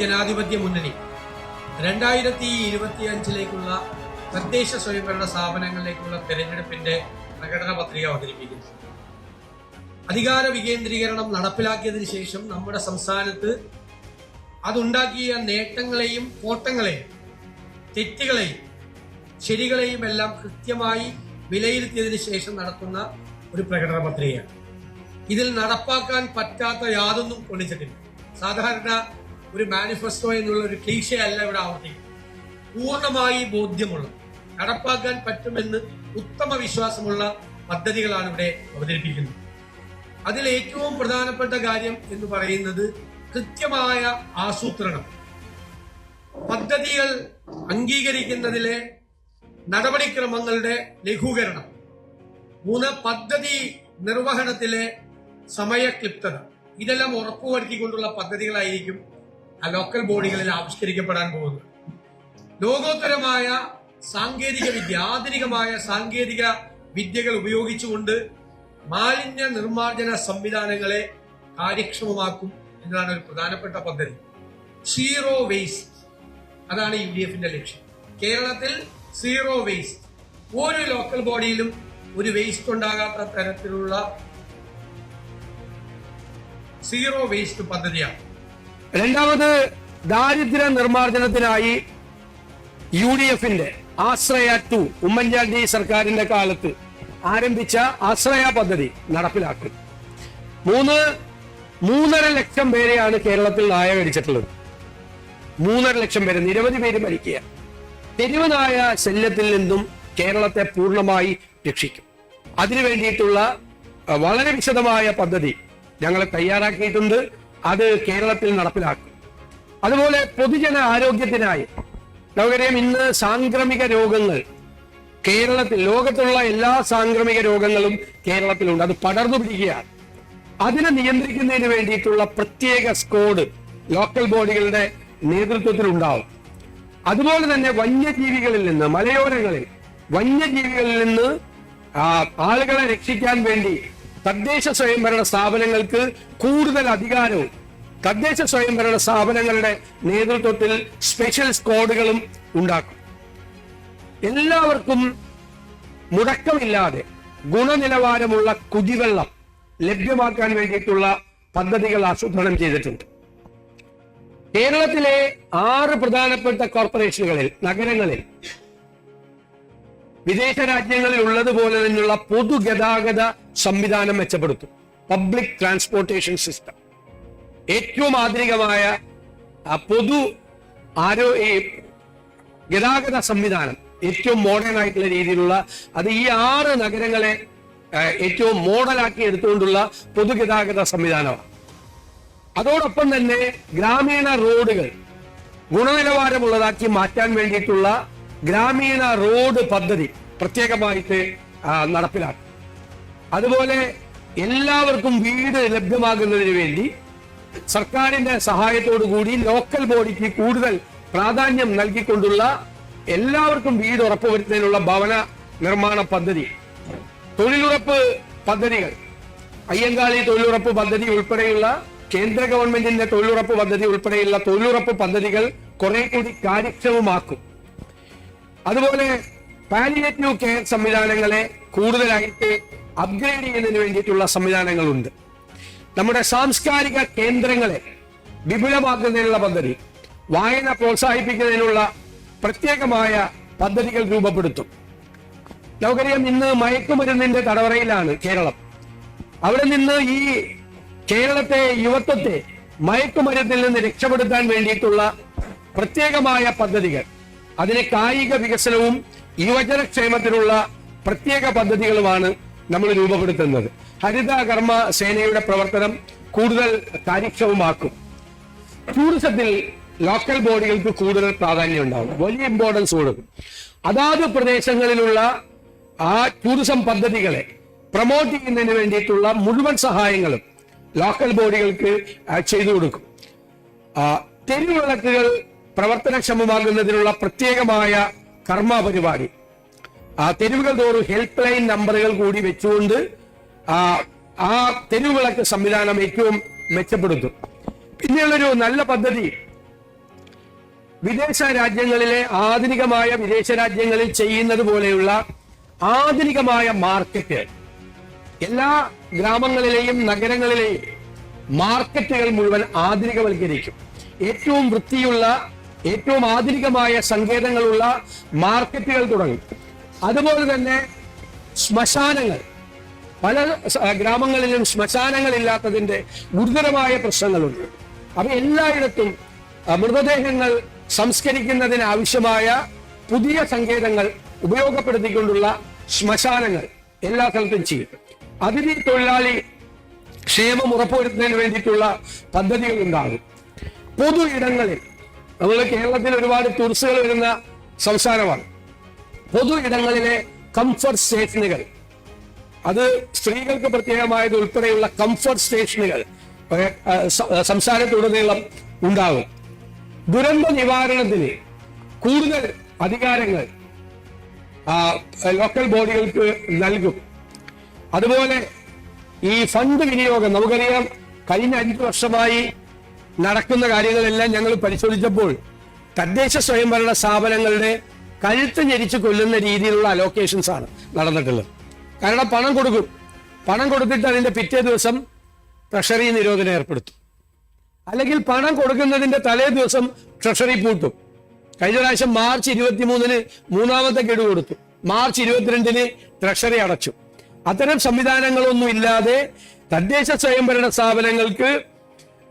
ജനാധിപത്യ മുന്നണി. രണ്ടായിരത്തി ഇരുപത്തിയഞ്ചിലേക്കുള്ള തദ്ദേശ സ്വയംഭരണ സ്ഥാപനങ്ങളിലേക്കുള്ള തെരഞ്ഞെടുപ്പിന്റെ പ്രകടന പത്രിക അവതരിപ്പിക്കുന്നു. അധികാര വികേന്ദ്രീകരണം നടപ്പിലാക്കിയതിനു ശേഷം നമ്മുടെ സംസ്ഥാനത്ത് അതുണ്ടാക്കിയ നേട്ടങ്ങളെയും കോട്ടങ്ങളെയും തെറ്റുകളെയും ശരികളെയും എല്ലാം കൃത്യമായി വിലയിരുത്തിയതിനു ശേഷം നടത്തുന്ന ഒരു പ്രകടന പത്രികയാണ്. ഇതിൽ നടപ്പാക്കാൻ പറ്റാത്ത യാതൊന്നും കൊള്ളിച്ചിട്ടില്ല സാധാരണ ഒരു മാനിഫെസ്റ്റോ എന്നുള്ള ഒരു ക്ലീശ അല്ല ഇവിടെ ആവർത്തിക്കുന്നത്. പൂർണമായി ബോധ്യമുള്ള നടപ്പാക്കാൻ പറ്റുമെന്ന് ഉത്തമ വിശ്വാസമുള്ള പദ്ധതികളാണ് ഇവിടെ അവതരിപ്പിക്കുന്നത്. അതിൽ ഏറ്റവും പ്രധാനപ്പെട്ട കാര്യം എന്ന് പറയുന്നത് കൃത്യമായ ആസൂത്രണം. പദ്ധതികൾ അംഗീകരിക്കുന്നതിലെ നടപടിക്രമങ്ങളുടെ ലഘൂകരണം. മൂന്ന് പദ്ധതി നിർവഹണത്തിലെ സമയക്ലിപ്തത. ഇതെല്ലാം ഉറപ്പുവരുത്തിക്കൊണ്ടുള്ള പദ്ധതികളായിരിക്കും ലോക്കൽ ബോഡികളിൽ ആവിഷ്കരിക്കപ്പെടാൻ പോകുന്നത് ലോകോത്തരമായ സാങ്കേതിക വിദ്യ ആധുനികമായ സാങ്കേതിക വിദ്യകൾ ഉപയോഗിച്ചുകൊണ്ട് മാലിന്യ നിർമ്മാർജന സംവിധാനങ്ങളെ കാര്യക്ഷമമാക്കും എന്നതാണ് ഒരു പ്രധാനപ്പെട്ട പദ്ധതി. സീറോ വേസ്റ്റ് അതാണ് യു ഡി എഫിന്റെ ലക്ഷ്യം. കേരളത്തിൽ സീറോ വേസ്റ്റ് ഓരോ ലോക്കൽ ബോഡിയിലും ഒരു വേസ്റ്റ് ഉണ്ടാകാത്ത തരത്തിലുള്ള സീറോ വേസ്റ്റ് പദ്ധതിയാണ്. രണ്ടാമത് ദാരിദ്ര്യ നിർമ്മാർജനത്തിനായി യു ഡി എഫിന്റെ ആശ്രയ ടു ഉമ്മൻചാണ്ടി സർക്കാരിന്റെ കാലത്ത് ആരംഭിച്ച ആശ്രയ പദ്ധതി നടപ്പിലാക്കി. മൂന്ന് മൂന്നര ലക്ഷം പേരെയാണ് കേരളത്തിൽ നായ കടിച്ചിട്ടുള്ളത് മൂന്നര ലക്ഷം പേര് നിരവധി പേര് മരിക്കുക. തെരുവ് നായ ശല്യത്തിൽ നിന്നും കേരളത്തെ പൂർണമായി രക്ഷിക്കും. അതിനു വേണ്ടിയിട്ടുള്ള വളരെ വിശദമായ പദ്ധതി ഞങ്ങൾ തയ്യാറാക്കിയിട്ടുണ്ട്. അത് കേരളത്തിൽ നടപ്പിലാക്കും. അതുപോലെ പൊതുജന ആരോഗ്യത്തിനായി നമുക്കറിയാം ഇന്ന് സാംക്രമിക രോഗങ്ങൾ കേരളത്തിൽ ലോകത്തുള്ള എല്ലാ സാംക്രമിക രോഗങ്ങളും കേരളത്തിലുണ്ട്. അത് പടർന്നു പിടിക്കുകയാണ്. അതിനെ നിയന്ത്രിക്കുന്നതിന് വേണ്ടിയിട്ടുള്ള പ്രത്യേക സ്കോഡ് ലോക്കൽ ബോഡികളുടെ നേതൃത്വത്തിൽ ഉണ്ടാവും. അതുപോലെ തന്നെ വന്യജീവികളിൽ നിന്ന് മലയോരങ്ങളിൽ വന്യജീവികളിൽ നിന്ന് ആളുകളെ രക്ഷിക്കാൻ വേണ്ടി തദ്ദേശ സ്വയംഭരണ സ്ഥാപനങ്ങൾക്ക് കൂടുതൽ അധികാരവും. തദ്ദേശ സ്വയംഭരണ സ്ഥാപനങ്ങളുടെ നേതൃത്വത്തിൽ സ്പെഷ്യൽ സ്ക്വാഡുകളും ഉണ്ടാക്കും. എല്ലാവർക്കും മുടക്കമില്ലാതെ ഗുണനിലവാരമുള്ള കുതിവെള്ളം ലഭ്യമാക്കാൻ വേണ്ടിയിട്ടുള്ള പദ്ധതികൾ ആസൂത്രണം ചെയ്തിട്ടുണ്ട്. കേരളത്തിലെ ആറ് പ്രധാനപ്പെട്ട കോർപ്പറേഷനുകളിൽ നഗരങ്ങളിൽ വിദേശ രാജ്യങ്ങളിൽ ഉള്ളതുപോലെ തന്നെയുള്ള പൊതുഗതാഗത സംവിധാനം മെച്ചപ്പെടുത്തും. പബ്ലിക് ട്രാൻസ്പോർട്ടേഷൻ സിസ്റ്റം ഏറ്റവും ആധുനികമായ പൊതു ആരോ ഈ ഗതാഗത സംവിധാനം ഏറ്റവും മോഡേൺ ആയിട്ടുള്ള രീതിയിലുള്ള അത് ഈ ആറ് നഗരങ്ങളെ ഏറ്റവും മോഡലാക്കി എടുത്തുകൊണ്ടുള്ള പൊതുഗതാഗത സംവിധാനമാണ്. അതോടൊപ്പം തന്നെ ഗ്രാമീണ റോഡുകൾ ഗുണനിലവാരമുള്ളതാക്കി മാറ്റാൻ വേണ്ടിയിട്ടുള്ള ഗ്രാമീണ റോഡ് പദ്ധതി പ്രത്യേകമായിട്ട് നടപ്പിലാക്കി. അതുപോലെ എല്ലാവർക്കും വീട് ലഭ്യമാകുന്നതിന് വേണ്ടി സർക്കാരിന്റെ സഹായത്തോടു കൂടി ലോക്കൽ ബോഡിക്ക് കൂടുതൽ പ്രാധാന്യം നൽകിക്കൊണ്ടുള്ള എല്ലാവർക്കും വീട് ഉറപ്പുവരുത്തുന്നതിനുള്ള ഭവന നിർമ്മാണ പദ്ധതി തൊഴിലുറപ്പ് പദ്ധതികൾ അയ്യങ്കാളി തൊഴിലുറപ്പ് പദ്ധതി ഉൾപ്പെടെയുള്ള കേന്ദ്ര ഗവൺമെന്റിന്റെ തൊഴിലുറപ്പ് പദ്ധതി ഉൾപ്പെടെയുള്ള തൊഴിലുറപ്പ് പദ്ധതികൾ കുറെ കൂടി കാര്യക്ഷമമാക്കും. അതുപോലെ പാലിയേറ്റീവ് കെയർ സംവിധാനങ്ങളെ കൂടുതലായിട്ട് അപ്ഗ്രേഡ് ചെയ്യുന്നതിന് വേണ്ടിയിട്ടുള്ള സംവിധാനങ്ങളുണ്ട്. നമ്മുടെ സാംസ്കാരിക കേന്ദ്രങ്ങളെ വിപുലമാക്കുന്നതിനുള്ള പദ്ധതി വായന പ്രോത്സാഹിപ്പിക്കുന്നതിനുള്ള പ്രത്യേകമായ പദ്ധതികൾ രൂപപ്പെടുത്തും. നമുക്കറിയാം ഇന്ന് മയക്കുമരുന്നിന്റെ തടവറയിലാണ് കേരളം. അവിടെ നിന്ന് ഈ കേരളത്തെ യുവത്വത്തെ മയക്കുമരുന്നിൽ നിന്ന് രക്ഷപ്പെടുത്താൻ വേണ്ടിയിട്ടുള്ള പ്രത്യേകമായ പദ്ധതികൾ. അതിന് കായിക വികസനവും യുവജനക്ഷേമത്തിനുള്ള പ്രത്യേക പദ്ധതികളുമാണ് നമ്മൾ രൂപപ്പെടുത്തുന്നത്. ഹരിത കർമ്മ സേനയുടെ പ്രവർത്തനം കൂടുതൽ കാര്യക്ഷമമാക്കും. ടൂറിസത്തിൽ ലോക്കൽ ബോഡികൾക്ക് കൂടുതൽ പ്രാധാന്യം ഉണ്ടാകും വലിയ ഇമ്പോർട്ടൻസ് കൊടുക്കും അതാത് പ്രദേശങ്ങളിലുള്ള ആ ടൂറിസം പദ്ധതികളെ പ്രൊമോട്ട് ചെയ്യുന്നതിന് വേണ്ടിയിട്ടുള്ള മുഴുവൻ സഹായങ്ങളും ലോക്കൽ ബോഡികൾക്ക് ചെയ്തു കൊടുക്കും. തെരുവിളക്കുകൾ പ്രവർത്തനക്ഷമമാകുന്നതിനുള്ള പ്രത്യേകമായ കർമ്മ പരിപാടി ആ തെരുവുകൾ തോറും ഹെൽപ്പ് ലൈൻ നമ്പറുകൾ കൂടി വെച്ചുകൊണ്ട് ആ ആ തെരുവുകളൊക്കെ സംവിധാനം ഏറ്റവും മെച്ചപ്പെടുത്തും. പിന്നെയുള്ളൊരു നല്ല പദ്ധതി. വിദേശ രാജ്യങ്ങളിലെ ആധുനികമായ വിദേശ രാജ്യങ്ങളിൽ ചെയ്യുന്നത് പോലെയുള്ള ആധുനികമായ മാർക്കറ്റ്. എല്ലാ ഗ്രാമങ്ങളിലെയും നഗരങ്ങളിലെയും മാർക്കറ്റുകൾ മുഴുവൻ ആധുനികവൽക്കരിക്കും. ഏറ്റവും വൃത്തിയുള്ള ഏറ്റവും ആധുനികമായ സങ്കേതങ്ങളുള്ള മാർക്കറ്റുകൾ തുടങ്ങി. അതുപോലെ തന്നെ ശ്മശാനങ്ങൾ. പല ഗ്രാമങ്ങളിലും ശ്മശാനങ്ങളില്ലാത്തതിന്റെ ഗുരുതരമായ പ്രശ്നങ്ങളുണ്ട്. അപ്പൊ എല്ലായിടത്തും മൃതദേഹങ്ങൾ സംസ്കരിക്കുന്നതിന് ആവശ്യമായ പുതിയ സങ്കേതങ്ങൾ ഉപയോഗപ്പെടുത്തിക്കൊണ്ടുള്ള ശ്മശാനങ്ങൾ എല്ലാ സ്ഥലത്തും ചെയ്യും. അതിഥി തൊഴിലാളി ക്ഷേമം ഉറപ്പുവരുത്തുന്നതിന് വേണ്ടിയിട്ടുള്ള പദ്ധതികൾ ഉണ്ടാകും പൊതു ഇടങ്ങളിൽ നമ്മൾ കേരളത്തിൽ ഒരുപാട് ടൂറിസ്റ്റുകൾ വരുന്ന സംസ്ഥാനമാണ്. പൊതു ഇടങ്ങളിലെ കംഫർട്ട് സ്റ്റേഷനുകൾ അത് സ്ത്രീകൾക്ക് പ്രത്യേകമായത് ഉൾപ്പെടെയുള്ള കംഫർട്ട് സ്റ്റേഷനുകൾ സംസ്ഥാനത്തുടനീളം ഉണ്ടാകും. ദുരന്ത നിവാരണത്തിന് കൂടുതൽ അധികാരങ്ങൾ ലോക്കൽ ബോഡികൾക്ക് നൽകും. അതുപോലെ ഈ ഫണ്ട് വിനിയോഗം നമുക്കറിയാം കഴിഞ്ഞ അഞ്ചു വർഷമായി നടക്കുന്ന കാര്യങ്ങളെല്ലാം ഞങ്ങൾ പരിശോധിച്ചപ്പോൾ തദ്ദേശ സ്വയംഭരണ സ്ഥാപനങ്ങളുടെ കഴുത്ത് ഞെരിച്ച് കൊല്ലുന്ന രീതിയിലുള്ള അലോക്കേഷൻസ് ആണ് നടന്നിട്ടുള്ളത്. കാരണം പണം കൊടുക്കും. പണം കൊടുത്തിട്ട് അതിന്റെ പിറ്റേ ദിവസം ട്രഷറി നിരോധനം ഏർപ്പെടുത്തും. അല്ലെങ്കിൽ പണം കൊടുക്കുന്നതിന്റെ തലേ ദിവസം ട്രഷറി പൂട്ടും. കഴിഞ്ഞ പ്രാവശ്യം മാർച്ച് ഇരുപത്തിമൂന്നിന് മൂന്നാമത്തെ ഗഡു കൊടുത്തു. മാർച്ച് ഇരുപത്തിരണ്ടിന് ട്രഷറി അടച്ചു. അത്തരം സംവിധാനങ്ങളൊന്നും ഇല്ലാതെ തദ്ദേശ സ്വയംഭരണ സ്ഥാപനങ്ങൾക്ക്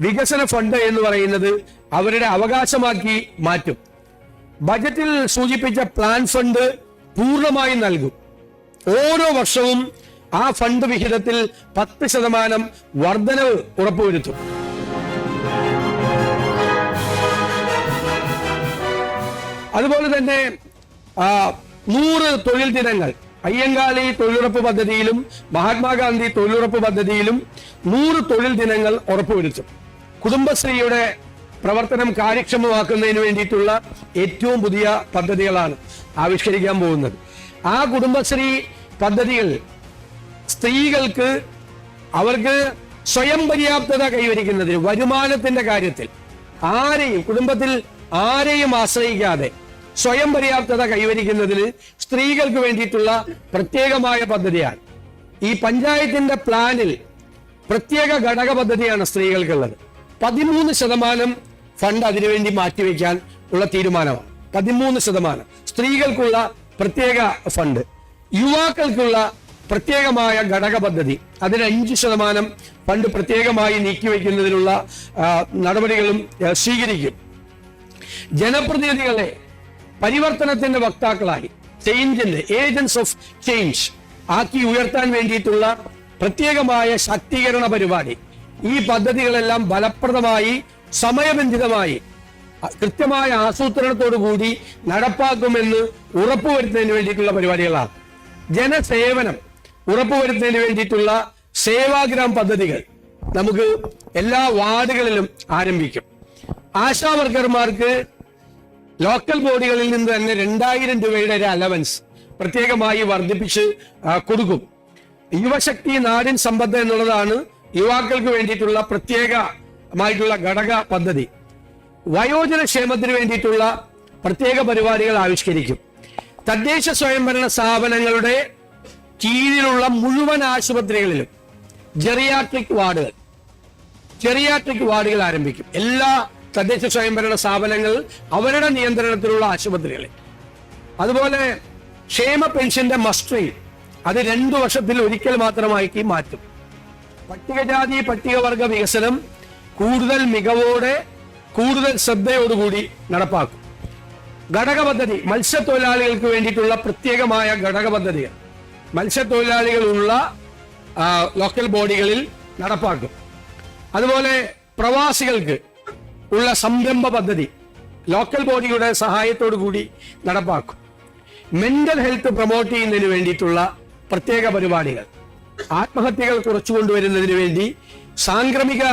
വികസന ഫണ്ട് എന്ന് പറയുന്നത് അവരുടെ അവകാശമാക്കി മാറ്റും. ബജറ്റിൽ സൂചിപ്പിച്ച പ്ലാൻ ഫണ്ട് പൂർണമായും നൽകും. ഓരോ വർഷവും ആ ഫണ്ട് വിഹിതത്തിൽ പത്ത് ശതമാനം വർധനവ് ഉറപ്പുവരുത്തും. അതുപോലെ തന്നെ നൂറ് തൊഴിൽ ദിനങ്ങൾ അയ്യങ്കാളി തൊഴിലുറപ്പ് പദ്ധതിയിലും മഹാത്മാഗാന്ധി തൊഴിലുറപ്പ് പദ്ധതിയിലും നൂറ് തൊഴിൽ ദിനങ്ങൾ ഉറപ്പുവരുത്തും. കുടുംബശ്രീയുടെ പ്രവർത്തനം കാര്യക്ഷമമാക്കുന്നതിന് വേണ്ടിയിട്ടുള്ള ഏറ്റവും പുതിയ പദ്ധതികളാണ് ആവിഷ്കരിക്കാൻ പോകുന്നത്. ആ കുടുംബശ്രീ പദ്ധതികൾ സ്ത്രീകൾക്ക് അവർക്ക് സ്വയം പര്യാപ്തത കൈവരിക്കുന്നതിന് വരുമാനത്തിന്റെ കാര്യത്തിൽ ആരെയും കുടുംബത്തിൽ ആരെയും ആശ്രയിക്കാതെ സ്വയം പര്യാപ്തത കൈവരിക്കുന്നതിന് സ്ത്രീകൾക്ക് വേണ്ടിയിട്ടുള്ള പ്രത്യേകമായ പദ്ധതിയാണ്. ഈ പഞ്ചായത്തിന്റെ പ്ലാനിൽ പ്രത്യേക ഘടക പദ്ധതിയാണ് സ്ത്രീകൾക്കുള്ളത്. പതിമൂന്ന് ശതമാനം ഫണ്ട് അതിനുവേണ്ടി മാറ്റിവെക്കാൻ ഉള്ള തീരുമാനമാണ്. പതിമൂന്ന് ശതമാനം. സ്ത്രീകൾക്കുള്ള പ്രത്യേക ഫണ്ട്. യുവാക്കൾക്കുള്ള പ്രത്യേകമായ ഘടക പദ്ധതി. അതിന് അഞ്ച് ശതമാനം ഫണ്ട് പ്രത്യേകമായി നീക്കിവെക്കുന്നതിനുള്ള നടപടികളും സ്വീകരിക്കും. ജനപ്രതിനിധികളെ പരിവർത്തനത്തിന്റെ വക്താക്കളായി ചേഞ്ചിന്റെ ഏജൻസ് ഓഫ് ചേഞ്ച് ആക്കി ഉയർത്താൻ വേണ്ടിയിട്ടുള്ള പ്രത്യേകമായ ശാക്തീകരണ പരിപാടി. ഈ പദ്ധതികളെല്ലാം ഫലപ്രദമായി സമയബന്ധിതമായി കൃത്യമായ ആസൂത്രണത്തോടു കൂടി നടപ്പാക്കുമെന്ന് ഉറപ്പുവരുത്തുന്നതിന് വേണ്ടിയിട്ടുള്ള പരിപാടികളാണ്. ജനസേവനം ഉറപ്പുവരുത്തുന്നതിന് വേണ്ടിയിട്ടുള്ള സേവാഗ്രാം പദ്ധതികൾ നമുക്ക് എല്ലാ വാർഡുകളിലും ആരംഭിക്കും. ആശാ വർക്കർമാർക്ക് ലോക്കൽ ബോഡികളിൽ നിന്ന് തന്നെ രണ്ടായിരം രൂപയുടെ ഒരു അലവൻസ് പ്രത്യേകമായി വർദ്ധിപ്പിച്ച് കൊടുക്കും. യുവശക്തി നാടിൻ സമ്പത്ത് എന്നുള്ളതാണ് യുവാക്കൾക്ക് വേണ്ടിയിട്ടുള്ള പ്രത്യേകമായിട്ടുള്ള ഘടക പദ്ധതി. വയോജന ക്ഷേമത്തിന് വേണ്ടിയിട്ടുള്ള പ്രത്യേക പരിപാടികൾ ആവിഷ്കരിക്കും. തദ്ദേശ സ്വയംഭരണ സ്ഥാപനങ്ങളുടെ കീഴിലുള്ള മുഴുവൻ ആശുപത്രികളിലും ജെറിയാട്രിക് വാർഡുകൾ ജെറിയാട്രിക് വാർഡുകൾ ആരംഭിക്കും. എല്ലാ തദ്ദേശ സ്വയംഭരണ സ്ഥാപനങ്ങൾ അവരുടെ നിയന്ത്രണത്തിലുള്ള ആശുപത്രികളിൽ അതുപോലെ ക്ഷേമ പെൻഷന്റെ മസ്റ്ററിങ് അത് രണ്ടു വർഷത്തിൽ ഒരിക്കൽ മാത്രമാക്കി മാറ്റും. പട്ടികജാതി പട്ടികവർഗ വികസനം കൂടുതൽ മികവോടെ കൂടുതൽ ശ്രദ്ധയോടുകൂടി നടപ്പാക്കും. ഘടക പദ്ധതി മത്സ്യത്തൊഴിലാളികൾക്ക് വേണ്ടിയിട്ടുള്ള പ്രത്യേകമായ ഘടക പദ്ധതികൾ മത്സ്യത്തൊഴിലാളികളുള്ള ലോക്കൽ ബോഡികളിൽ നടപ്പാക്കും. അതുപോലെ പ്രവാസികൾക്ക് ഉള്ള സംരംഭ പദ്ധതി ലോക്കൽ ബോഡിയുടെ സഹായത്തോടു കൂടി നടപ്പാക്കും. മെന്റൽ ഹെൽത്ത് പ്രൊമോട്ട് ചെയ്യുന്നതിന് വേണ്ടിയിട്ടുള്ള പ്രത്യേക പരിപാടികൾ. ആത്മഹത്യകൾ കുറച്ചു കൊണ്ടുവരുന്നതിന് വേണ്ടി സാംക്രമിക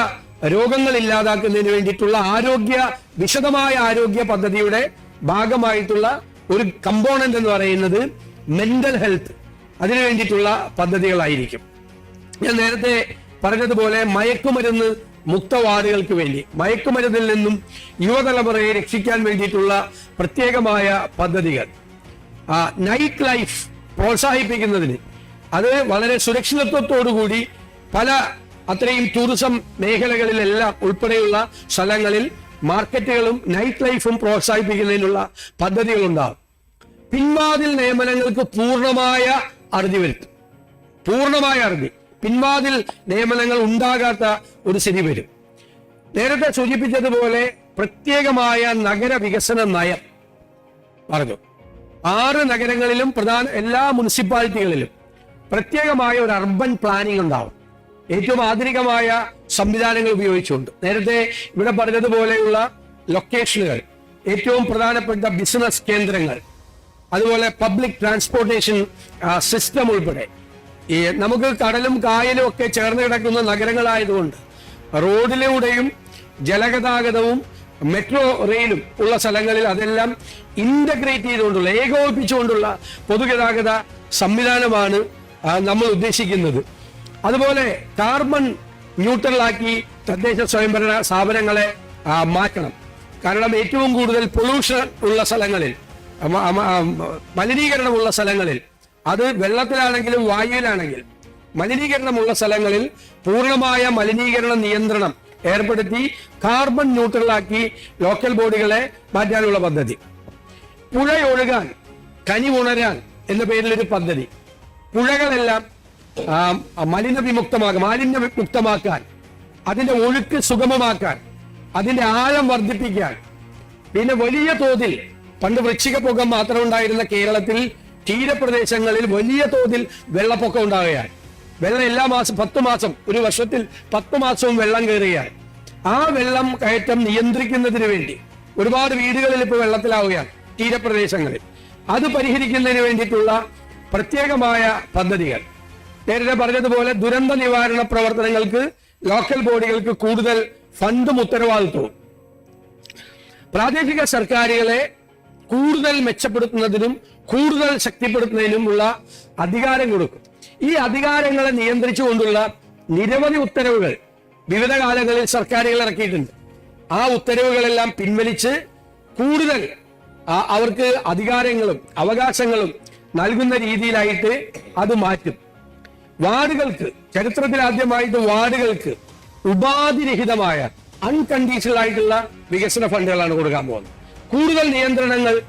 രോഗങ്ങൾ ഇല്ലാതാക്കുന്നതിന് വേണ്ടിയിട്ടുള്ള ആരോഗ്യ വിശദമായ ആരോഗ്യ പദ്ധതിയുടെ ഭാഗമായിട്ടുള്ള ഒരു കമ്പോണന്റ് എന്ന് പറയുന്നത് മെന്റൽ ഹെൽത്ത് അതിനു വേണ്ടിയിട്ടുള്ള പദ്ധതികളായിരിക്കും. ഞാൻ നേരത്തെ പറഞ്ഞതുപോലെ മയക്കുമരുന്ന് മുക്ത വാർഡുകൾക്ക് വേണ്ടി മയക്കുമരുന്നിൽ നിന്നും യുവതലമുറയെ രക്ഷിക്കാൻ വേണ്ടിയിട്ടുള്ള പ്രത്യേകമായ പദ്ധതികൾ. നൈറ്റ് ലൈഫ് പ്രോത്സാഹിപ്പിക്കുന്നതിന് അത് വളരെ സുരക്ഷിതത്വത്തോടുകൂടി പല അത്രയും ടൂറിസം മേഖലകളിലെല്ലാം ഉൾപ്പെടെയുള്ള സ്ഥലങ്ങളിൽ മാർക്കറ്റുകളും നൈറ്റ് ലൈഫും പ്രോത്സാഹിപ്പിക്കുന്നതിനുള്ള പദ്ധതികളുണ്ടാകും. പിൻവാതിൽ നിയമനങ്ങൾക്ക് പൂർണമായ അറുതി വരുത്തും. പൂർണമായ അറുതി. പിൻവാതിൽ നിയമനങ്ങൾ ഉണ്ടാകാത്ത ഒരു സ്ഥിതി വരും. നേരത്തെ സൂചിപ്പിച്ചതുപോലെ പ്രത്യേകമായ നഗര വികസന നയം പറഞ്ഞു. ആറ് നഗരങ്ങളിലും പ്രധാന എല്ലാ മുനിസിപ്പാലിറ്റികളിലും പ്രത്യേകമായ ഒരു അർബൻ പ്ലാനിംഗ് ഉണ്ടാവും. ഏറ്റവും ആധുനികമായ സംവിധാനങ്ങൾ ഉപയോഗിച്ചുകൊണ്ട്. നേരത്തെ ഇവിടെ പറഞ്ഞതുപോലെയുള്ള ലൊക്കേഷനുകൾ ഏറ്റവും പ്രധാനപ്പെട്ട ബിസിനസ് കേന്ദ്രങ്ങൾ അതുപോലെ പബ്ലിക് ട്രാൻസ്പോർട്ടേഷൻ സിസ്റ്റം ഉൾപ്പെടെ. ഈ നമുക്ക് കടലും കായലും ഒക്കെ ചേർന്ന് കിടക്കുന്ന നഗരങ്ങളായതുകൊണ്ട് റോഡിലൂടെയും ജലഗതാഗതവും മെട്രോ റെയിലും ഉള്ള സ്ഥലങ്ങളിൽ അതെല്ലാം ഇന്റഗ്രേറ്റ് ചെയ്തുകൊണ്ടുള്ള ഏകോപിപ്പിച്ചുകൊണ്ടുള്ള പൊതുഗതാഗത സംവിധാനമാണ് നമ്മൾ ഉദ്ദേശിക്കുന്നത്. അതുപോലെ കാർബൺ ന്യൂട്രലാക്കി തദ്ദേശ സ്വയംഭരണ സ്ഥാപനങ്ങളെ മാറ്റണം. കാരണം ഏറ്റവും കൂടുതൽ പൊള്യൂഷൻ ഉള്ള സ്ഥലങ്ങളിൽ മലിനീകരണമുള്ള സ്ഥലങ്ങളിൽ അത് വെള്ളത്തിലാണെങ്കിലും വായുവിലാണെങ്കിൽ മലിനീകരണമുള്ള സ്ഥലങ്ങളിൽ പൂർണമായ മലിനീകരണ നിയന്ത്രണം ഏർപ്പെടുത്തി കാർബൺ ന്യൂട്രലാക്കി ലോക്കൽ ബോഡികളെ മാറ്റാനുള്ള പദ്ധതി. പുഴയൊഴുകാൻ കനി ഉണരാൻ എന്ന പേരിലൊരു പദ്ധതി. പുഴകളെല്ലാം മലിന വിമുക്തമാക്കാൻ മാലിന്യ വിമുക്തമാക്കാൻ അതിന്റെ ഒഴുക്ക് സുഗമമാക്കാൻ അതിന്റെ ആഴം വർദ്ധിപ്പിക്കാൻ. പിന്നെ വലിയ തോതിൽ പണ്ട് വൃക്ഷിക പുകം മാത്രം ഉണ്ടായിരുന്ന കേരളത്തിൽ തീരപ്രദേശങ്ങളിൽ വലിയ തോതിൽ വെള്ളപ്പൊക്കം ഉണ്ടാവുകയാണ്. വെള്ളം എല്ലാ മാസം പത്ത് മാസം ഒരു വർഷത്തിൽ പത്ത് മാസവും വെള്ളം കയറുകയാണ്. ആ വെള്ളം കയറ്റം നിയന്ത്രിക്കുന്നതിന് വേണ്ടി ഒരുപാട് വീടുകളിൽ ഇപ്പോൾ വെള്ളത്തിലാവുകയാണ് തീരപ്രദേശങ്ങളിൽ. അത് പരിഹരിക്കുന്നതിന് വേണ്ടിയിട്ടുള്ള പ്രത്യേകമായ പദ്ധതികൾ. നേരത്തെ പറഞ്ഞതുപോലെ ദുരന്ത നിവാരണ പ്രവർത്തനങ്ങൾക്ക് ലോക്കൽ ബോഡികൾക്ക് കൂടുതൽ ഫണ്ടും ഉത്തരവാദിത്വവും. പ്രാദേശിക സർക്കാരുകളെ കൂടുതൽ മെച്ചപ്പെടുത്തുന്നതിനും കൂടുതൽ ശക്തിപ്പെടുത്തുന്നതിനും ഉള്ള അധികാരം കൊടുക്കും. ഈ അധികാരങ്ങളെ നിയന്ത്രിച്ചുകൊണ്ടുള്ള നിരവധി ഉത്തരവുകൾ വിവിധ കാലങ്ങളിൽ സർക്കാരുകൾ ഇറക്കിയിട്ടുണ്ട്. ആ ഉത്തരവുകളെല്ലാം പിൻവലിച്ച് കൂടുതൽ അവർക്ക് അധികാരങ്ങളും അവകാശങ്ങളും നൽകുന്ന രീതിയിലായിട്ട് അത് മാറ്റും. വാർഡുകൾക്ക് ചരിത്രത്തിൽ ആദ്യമായിട്ട് വാർഡുകൾക്ക് ഉപാധിരഹിതമായ അൺകണ്ടീഷണൽ ആയിട്ടുള്ള വികസന ഫണ്ടുകളാണ് കൊടുക്കാൻ പോകുന്നത്. കൂടുതൽ നിയന്ത്രണങ്ങൾ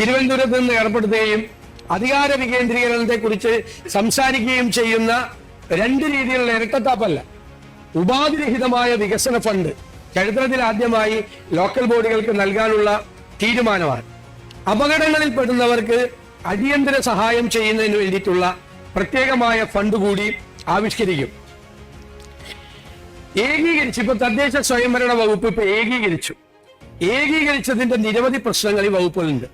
തിരുവനന്തപുരത്ത് നിന്ന് ഏർപ്പെടുത്തുകയും അധികാര വികേന്ദ്രീകരണത്തെ കുറിച്ച് സംസാരിക്കുകയും ചെയ്യുന്ന രണ്ട് രീതിയിലുള്ള ഇരട്ടത്താപ്പല്ല. ഉപാധിരഹിതമായ വികസന ഫണ്ട് ചരിത്രത്തിൽ ആദ്യമായി ലോക്കൽ ബോഡികൾക്ക് നൽകാനുള്ള തീരുമാനമാണ്. അപകടങ്ങളിൽ പെടുന്നവർക്ക് അടിയന്തര സഹായം ചെയ്യുന്നതിന് വേണ്ടിയിട്ടുള്ള പ്രത്യേകമായ ഫണ്ട് കൂടി ആവിഷ്കരിക്കും. ഏകീകരിച്ചു ഇപ്പൊ തദ്ദേശ സ്വയംഭരണ വകുപ്പ് ഇപ്പൊ ഏകീകരിച്ചു. ഏകീകരിച്ചതിന്റെ നിരവധി പ്രശ്നങ്ങൾ ഈ വകുപ്പുകളുണ്ട്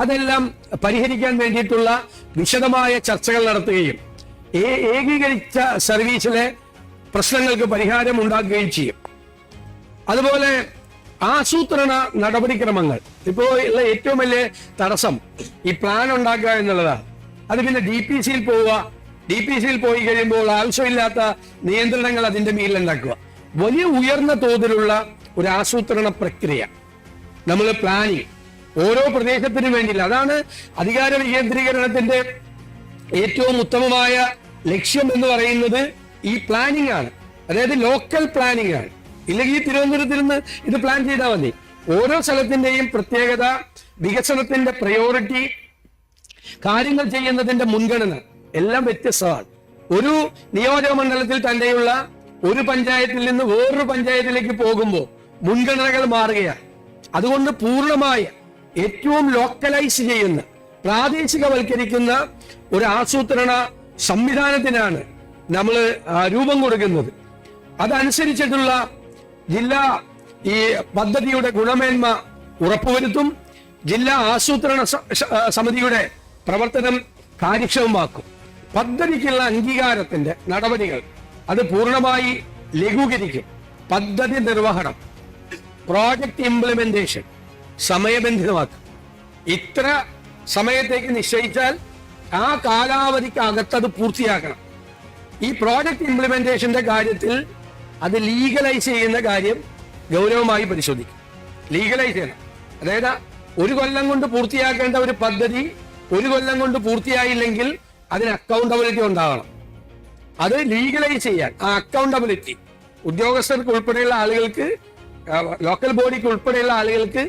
അതെല്ലാം പരിഹരിക്കാൻ വേണ്ടിയിട്ടുള്ള വിശദമായ ചർച്ചകൾ നടത്തുകയും ഏകീകരിച്ച സർവീസിലെ പ്രശ്നങ്ങൾക്ക് പരിഹാരം ഉണ്ടാക്കുകയും ചെയ്യും. അതുപോലെ ആസൂത്രണ നടപടിക്രമങ്ങൾ. ഇപ്പോ ഉള്ള ഏറ്റവും വലിയ തടസ്സം ഈ പ്ലാൻ ഉണ്ടാക്കുക എന്നുള്ളതാണ്. അത് പിന്നെ ഡി പി സിയിൽ പോവുക. ഡി പി സിയിൽ പോയി കഴിയുമ്പോൾ ആവശ്യമില്ലാത്ത നിയന്ത്രണങ്ങൾ അതിന്റെ മേലിൽ ഉണ്ടാക്കുക. വലിയ ഉയർന്ന തോതിലുള്ള ഒരു ആസൂത്രണ പ്രക്രിയ. നമ്മൾ പ്ലാനിങ് ഓരോ പ്രദേശത്തിനും വേണ്ടിയില്ല. അതാണ് അധികാര വികേന്ദ്രീകരണത്തിന്റെ ഏറ്റവും ഉത്തമമായ ലക്ഷ്യം എന്ന് പറയുന്നത് ഈ പ്ലാനിംഗ് ആണ്. അതായത് ലോക്കൽ പ്ലാനിംഗ് ആണ്. ഇല്ലെങ്കിൽ ഈ തിരുവനന്തപുരത്തിൽ നിന്ന് ഇത് പ്ലാൻ ചെയ്താൽ മതി. ഓരോ സ്ഥലത്തിന്റെയും പ്രത്യേകത വികസനത്തിന്റെ പ്രയോറിറ്റി കാര്യങ്ങൾ ചെയ്യുന്നതിന്റെ മുൻഗണന എല്ലാം വ്യത്യസ്തമാണ്. ഒരു നിയോജക മണ്ഡലത്തിൽ തന്നെയുള്ള ഒരു പഞ്ചായത്തിൽ നിന്ന് വേറൊരു പഞ്ചായത്തിലേക്ക് പോകുമ്പോൾ മുൻഗണനകൾ മാറുകയാണ്. അതുകൊണ്ട് പൂർണമായ ഏറ്റവും ലോക്കലൈസ് ചെയ്യുന്ന പ്രാദേശികവൽക്കരിക്കുന്ന ഒരു ആസൂത്രണ സംവിധാനത്തിനാണ് നമ്മൾ രൂപം കൊടുക്കുന്നത്. അതനുസരിച്ചിട്ടുള്ള ജില്ലാ ഈ പദ്ധതിയുടെ ഗുണമേന്മ ഉറപ്പുവരുത്തും. ജില്ലാ ആസൂത്രണ സമിതിയുടെ പ്രവർത്തനം കാര്യക്ഷമമാക്കും. പദ്ധതിക്കുള്ള അംഗീകാരത്തിന്റെ നടപടികൾ അത് പൂർണമായി ലഘൂകരിക്കും. പദ്ധതി നിർവഹണം പ്രോജക്ട് ഇംപ്ലിമെന്റേഷൻ സമയബന്ധിതമാക്കും. ഇത്ര സമയത്തേക്ക് നിശ്ചയിച്ചാൽ ആ കാലാവധിക്ക് അത് പൂർത്തിയാക്കണം. ഈ പ്രോജക്ട് ഇംപ്ലിമെന്റേഷന്റെ കാര്യത്തിൽ അത് ലീഗലൈസ് ചെയ്യുന്ന കാര്യം ഗൗരവമായി പരിശോധിക്കും. ലീഗലൈസ് ചെയ്യണം. അതായത് ഒരു കൊല്ലം കൊണ്ട് പൂർത്തിയാക്കേണ്ട ഒരു പദ്ധതി ഒരു കൊല്ലം കൊണ്ട് പൂർത്തിയായില്ലെങ്കിൽ അതിന് അക്കൗണ്ടബിലിറ്റി ഉണ്ടാവണം. അത് ലീഗലൈസ് ചെയ്യാൻ ആ അക്കൗണ്ടബിലിറ്റി ഉദ്യോഗസ്ഥർക്ക് ഉൾപ്പെടെയുള്ള ആളുകൾക്ക് ലോക്കൽ ബോഡിക്ക് ഉൾപ്പെടെയുള്ള ആളുകൾക്ക്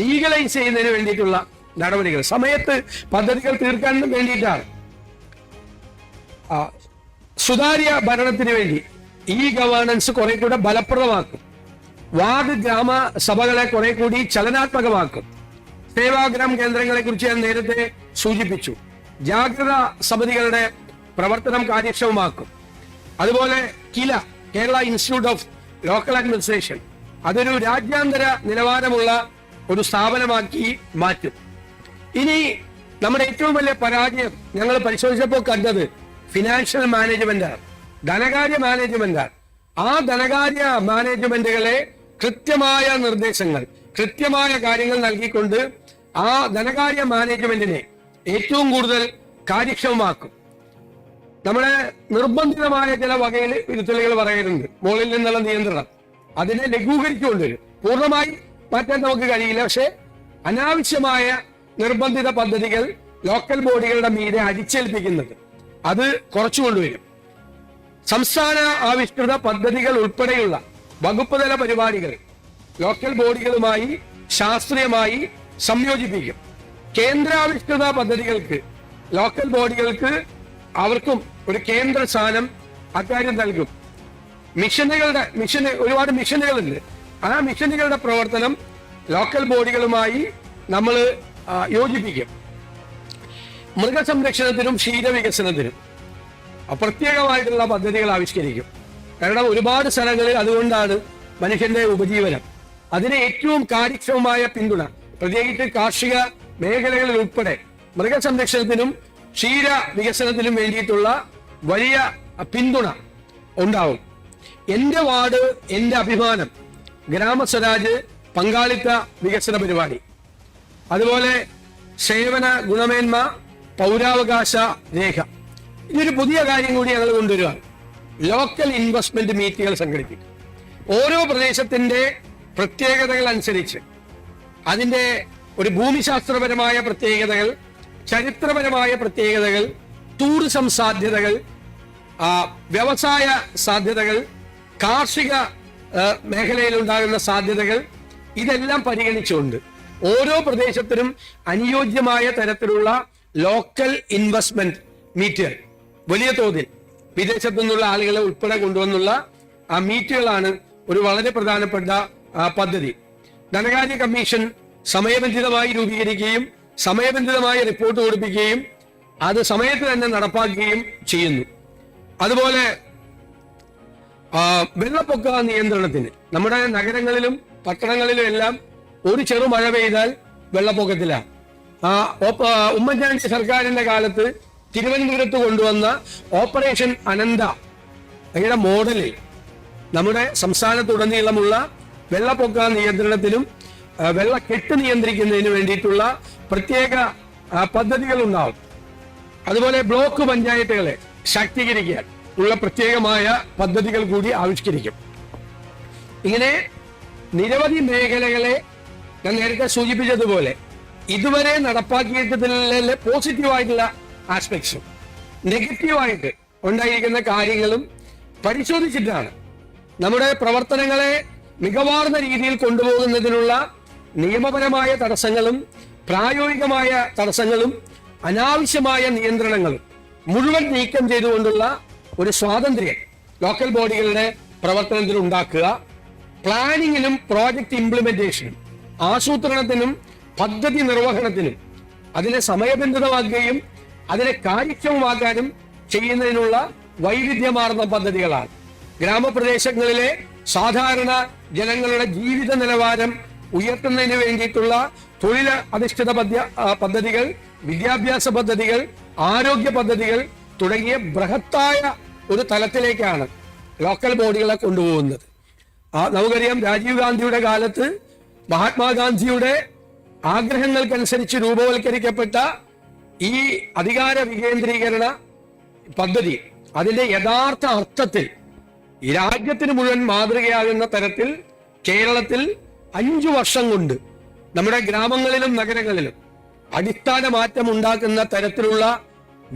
ലീഗലൈസ് ചെയ്യുന്നതിന് വേണ്ടിയിട്ടുള്ള നടപടികൾ. സമയത്ത് പദ്ധതികൾ തീർക്കാൻ വേണ്ടിയിട്ടാണ്. സുതാര്യ ഭരണത്തിന് വേണ്ടി ഈ ഗവേണൻസ് കുറെ കൂടെ ഫലപ്രദമാക്കും. വാർഡ് ഗ്രാമ സഭകളെ കുറെ കൂടി ചലനാത്മകമാക്കും. സേവാഗ്രാം കേന്ദ്രങ്ങളെ കുറിച്ച് ഞാൻ നേരത്തെ സൂചിപ്പിച്ചു. ജാഗ്രത സമിതികളുടെ പ്രവർത്തനം കാര്യക്ഷമമാക്കും. അതുപോലെ KILA Kerala institute of local administration അതൊരു രാജ്യാന്തര നിലവാരമുള്ള ഒരു സ്ഥാപനമാക്കി മാറ്റും. ഇനി നമ്മുടെ ഏറ്റവും വലിയ പരാജയം ഞങ്ങൾ പരിശോധിച്ചപ്പോൾ കണ്ടത് ഫിനാൻഷ്യൽ മാനേജ്മെന്റാണ് ധനകാര്യ മാനേജ്മെന്റാണ്. ആ ധനകാര്യ മാനേജ്മെന്റുകളെ കൃത്യമായ നിർദ്ദേശങ്ങൾ കൃത്യമായ കാര്യങ്ങൾ നൽകിക്കൊണ്ട് ആ ധനകാര്യ മാനേജ്മെന്റിനെ ഏറ്റവും കൂടുതൽ കാര്യക്ഷമമാക്കും. നമ്മുടെ നിർബന്ധിതമായ ചില വകയിൽ തിരുത്തലുകൾ പറയുന്നുണ്ട്. മുകളിൽ നിന്നുള്ള നിയന്ത്രണം. അതിനെ ലഘൂകരിച്ചുകൊണ്ടുവരും. പൂർണമായി മാറ്റാൻ നമുക്ക് കഴിയില്ല. പക്ഷെ അനാവശ്യമായ നിർബന്ധിത പദ്ധതികൾ ലോക്കൽ ബോഡികളുടെ മീതെ അടിച്ചേൽപ്പിക്കുന്നത് അത് കുറച്ചു കൊണ്ടുവരും സംസ്ഥാന ആവിഷ്കൃത പദ്ധതികൾ ഉൾപ്പെടെയുള്ള വകുപ്പ് തല പരിപാടികൾ ലോക്കൽ ബോഡികളുമായി ശാസ്ത്രീയമായി സംയോജിപ്പിക്കും. കേന്ദ്രാവിഷ്കൃത പദ്ധതികൾക്ക് ലോക്കൽ ബോഡികൾക്ക് അവർക്കും ഒരു കേന്ദ്ര സ്ഥാനം അക്കാര്യം നൽകും. മിഷനുകളുടെ മിഷൻ ഒരുപാട് മിഷനുകളുണ്ട്. ആ മിഷനുകളുടെ പ്രവർത്തനം ലോക്കൽ ബോഡികളുമായി നമ്മൾ യോജിപ്പിക്കും. മൃഗസംരക്ഷണത്തിനും ക്ഷീരവികസനത്തിനും. പ്രത്യേകമായിട്ടുള്ള പദ്ധതികൾ ആവിഷ്കരിക്കും. കാരണം ഒരുപാട് സ്ഥലങ്ങളിൽ അതുകൊണ്ടാണ് മനുഷ്യന്റെ ഉപജീവനം. അതിന് ഏറ്റവും കാര്യക്ഷമമായ പിന്തുണ പ്രത്യേകിച്ച് കാർഷിക മേഖലകളിൽ ഉൾപ്പെടെ മൃഗസംരക്ഷണത്തിനും ക്ഷീര വികസനത്തിനും വേണ്ടിയിട്ടുള്ള വലിയ പിന്തുണ ഉണ്ടാവും. എന്റെ വാർഡ് എന്റെ അഭിമാനം ഗ്രാമസ്വരാജ് പങ്കാളിത്ത വികസന പരിപാടി. അതുപോലെ സേവന ഗുണമേന്മ പൗരാവകാശ രേഖ. ഇതൊരു പുതിയ കാര്യം കൂടി ഞങ്ങൾ കൊണ്ടുവരിക. ലോക്കൽ ഇൻവെസ്റ്റ്മെന്റ് മീറ്റുകൾ സംഘടിപ്പിക്കും. ഓരോ പ്രദേശത്തിന്റെ പ്രത്യേകതകൾ അനുസരിച്ച് അതിന്റെ ഒരു ഭൂമിശാസ്ത്രപരമായ പ്രത്യേകതകൾ ചരിത്രപരമായ പ്രത്യേകതകൾ ടൂറിസം സാധ്യതകൾ വ്യവസായ സാധ്യതകൾ കാർഷിക മേഖലയിൽ ഉണ്ടാകുന്ന സാധ്യതകൾ ഇതെല്ലാം പരിഗണിച്ചുകൊണ്ട് ഓരോ പ്രദേശത്തിനും അനുയോജ്യമായ തരത്തിലുള്ള ലോക്കൽ ഇൻവെസ്റ്റ്മെന്റ് മീറ്റുകൾ വലിയ തോതിൽ വിദേശത്തു നിന്നുള്ള ആളുകളെ ഉൾപ്പെടെ കൊണ്ടുവന്നുള്ള ആ മീറ്റുകളാണ് ഒരു വളരെ പ്രധാനപ്പെട്ട പദ്ധതി. ധനകാര്യ കമ്മീഷൻ സമയബന്ധിതമായി രൂപീകരിക്കുകയും സമയബന്ധിതമായി റിപ്പോർട്ട് കൊടുപ്പിക്കുകയും അത് സമയത്ത് തന്നെ നടപ്പാക്കുകയും ചെയ്യുന്നു. അതുപോലെ വെള്ളപ്പൊക്ക നിയന്ത്രണത്തിന് നമ്മുടെ നഗരങ്ങളിലും പട്ടണങ്ങളിലും എല്ലാം ഒരു ചെറു മഴ പെയ്താൽ വെള്ളപ്പൊക്കത്തിലാണ്. ഉമ്മൻചാണ്ടി സർക്കാരിന്റെ കാലത്ത് തിരുവനന്തപുരത്ത് കൊണ്ടുവന്ന ഓപ്പറേഷൻ അനന്ത അതിന്റെ മോഡലിൽ നമ്മുടെ സംസ്ഥാനത്തുടനീളമുള്ള വെള്ളപ്പൊക്ക നിയന്ത്രണത്തിലും വെള്ളക്കെട്ട് നിയന്ത്രിക്കുന്നതിന് വേണ്ടിയിട്ടുള്ള പ്രത്യേക പദ്ധതികൾ ഉണ്ടാവും അതുപോലെ ബ്ലോക്ക് പഞ്ചായത്തുകളെ ശാക്തീകരിക്കാൻ ഉള്ള പ്രത്യേകമായ പദ്ധതികൾ കൂടി ആവിഷ്കരിക്കും. ഇങ്ങനെ നിരവധി മേഖലകളെ ഞാൻ നേരത്തെ സൂചിപ്പിച്ചതുപോലെ ഇതുവരെ നടപ്പാക്കിയിട്ടില്ല പോസിറ്റീവായിട്ടുള്ള ആസ്പെക്ട്സും നെഗറ്റീവായിട്ട് ഉണ്ടായിരിക്കുന്ന കാര്യങ്ങളും പരിശോധിച്ചിട്ടാണ് നമ്മുടെ പ്രവർത്തനങ്ങളെ മികവാർന്ന രീതിയിൽ കൊണ്ടുപോകുന്നതിനുള്ള നിയമപരമായ തടസ്സങ്ങളും പ്രായോഗികമായ തടസ്സങ്ങളും അനാവശ്യമായ നിയന്ത്രണങ്ങളും മുഴുവൻ നീക്കം ചെയ്തുകൊണ്ടുള്ള ഒരു സ്വാതന്ത്ര്യം ലോക്കൽ ബോഡികളുടെ പ്രവർത്തനത്തിൽ ഉണ്ടാക്കുക. പ്ലാനിങ്ങിനും പ്രോജക്റ്റ് ഇംപ്ലിമെന്റേഷനും ആസൂത്രണത്തിനും പദ്ധതി നിർവഹണത്തിനും അതിനെ സമയബന്ധിതമാക്കുകയും അതിനെ കാര്യക്ഷമമാക്കാനും ചെയ്യുന്നതിനുള്ള വൈവിധ്യമാർന്ന പദ്ധതികളാണ്. ഗ്രാമപ്രദേശങ്ങളിലെ സാധാരണ ജനങ്ങളുടെ ജീവിത നിലവാരം ഉയർത്തുന്നതിന് വേണ്ടിയിട്ടുള്ള തൊഴിൽ അധിഷ്ഠിത പദ്ധ പദ്ധതികൾ വിദ്യാഭ്യാസ പദ്ധതികൾ ആരോഗ്യ പദ്ധതികൾ തുടങ്ങിയ ബൃഹത്തായ ഒരു തലത്തിലേക്കാണ് ലോക്കൽ ബോഡികളെ കൊണ്ടുപോകുന്നത്. നമുക്കറിയാം രാജീവ് ഗാന്ധിയുടെ കാലത്ത് മഹാത്മാഗാന്ധിയുടെ ആഗ്രഹങ്ങൾക്കനുസരിച്ച് രൂപവൽക്കരിക്കപ്പെട്ട ഈ അധികാര വികേന്ദ്രീകരണ പദ്ധതി അതിന്റെ യഥാർത്ഥ അർത്ഥത്തിൽ ഈ രാജ്യത്തിന് മുഴുവൻ മാതൃകയാകുന്ന തരത്തിൽ കേരളത്തിൽ അഞ്ചു വർഷം കൊണ്ട് നമ്മുടെ ഗ്രാമങ്ങളിലും നഗരങ്ങളിലും അടിസ്ഥാന മാറ്റം ഉണ്ടാക്കുന്ന തരത്തിലുള്ള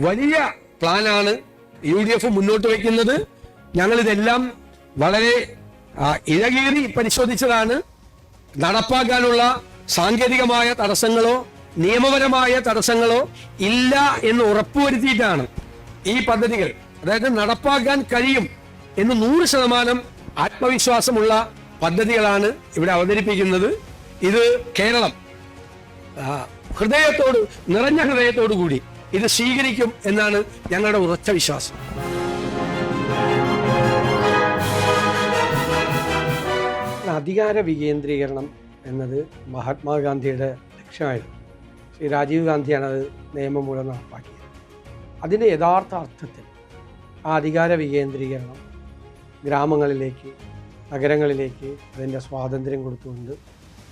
വലിയ പ്ലാനാണ് യു ഡി എഫ് മുന്നോട്ട് വയ്ക്കുന്നത്. ഞങ്ങളിതെല്ലാം വളരെ ഇഴകീറി പരിശോധിച്ചതാണ്. നടപ്പാക്കാനുള്ള സാങ്കേതികമായ തടസ്സങ്ങളോ നിയമപരമായ തടസ്സങ്ങളോ ഇല്ല എന്ന് ഉറപ്പുവരുത്തിയിട്ടാണ് ഈ പദ്ധതികൾ. അതായത് നടപ്പാക്കാൻ കഴിയും എന്ന് നൂറ് ശതമാനം ആത്മവിശ്വാസമുള്ള പദ്ധതികളാണ് ഇവിടെ അവതരിപ്പിക്കുന്നത്. ഇത് കേരളം ഹൃദയത്തോട് നിറഞ്ഞ ഹൃദയത്തോടു കൂടി ഇത് സ്വീകരിക്കും എന്നാണ് ഞങ്ങളുടെ ഉറച്ച വിശ്വാസം. അധികാര വികേന്ദ്രീകരണം എന്നത് മഹാത്മാഗാന്ധിയുടെ ലക്ഷ്യമായിരുന്നു. ശ്രീ രാജീവ് ഗാന്ധിയാണ് അത് നിയമം മൂലം നടപ്പാക്കിയത്. അതിന്റെ യഥാർത്ഥ അർത്ഥത്തിൽ ആ അധികാര വികേന്ദ്രീകരണം ഗ്രാമങ്ങളിലേക്ക് നഗരങ്ങളിലേക്ക് അതിന്റെ സ്വാതന്ത്ര്യം കൊടുത്തുകൊണ്ട്